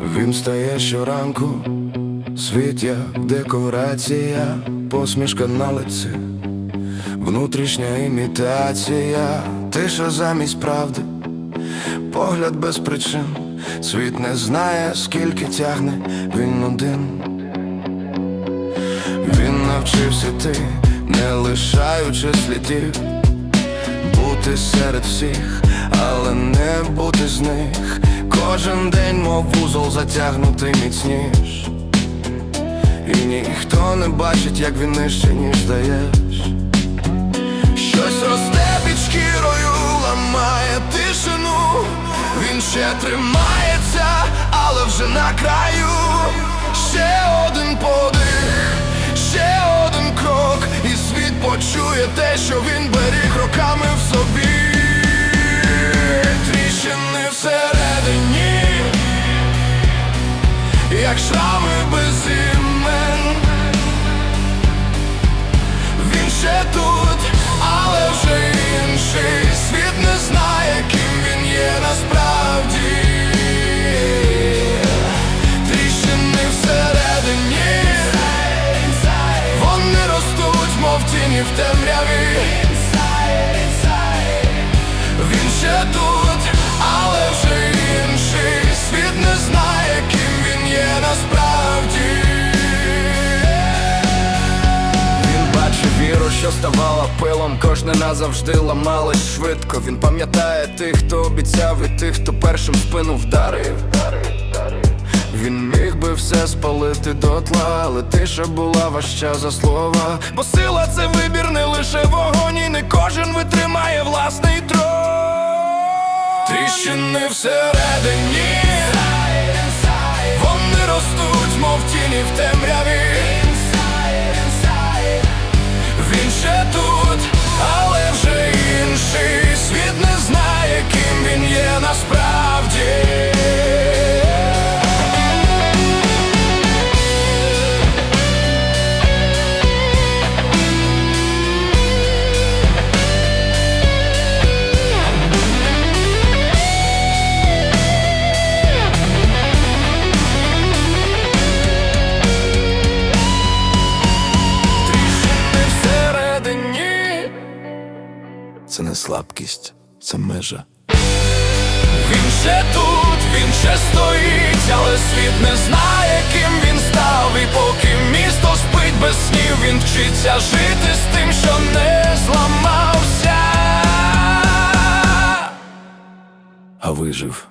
Він стає щоранку, світ як декорація, посмішка на лиці, внутрішня імітація, тиша замість правди, погляд без причин, світ не знає, скільки тягне він один. Він навчився ти, не лишаючи слідів, бути серед всіх, але не бути з них. Кожен день, мов вузол затягнутий міцніш. І ніхто не бачить, як він нижче, ніж даєш. Щось росте під шкірою, ламає тишину. Він ще тримається, але вже на краю. Ще один подих, ще один крок, і світ почує те, що він беріг роками як шрами без імен. Що ставала пилом, кожне назавжди ламалось швидко. Він пам'ятає тих, хто обіцяв, і тих, хто першим спину вдарив. Він міг би все спалити дотла, але тиша була важча за слова. Бо сила це вибір не лише вогонь, і не кожен витримає власний трон. Тріщини всередині, вони ростуть, мов тіні в темряві. Це не слабкість, це межа. Він ще тут, він ще стоїть, але світ не знає, ким він став. І поки місто спить без снів, він вчиться жити з тим, що не зламався. А вижив.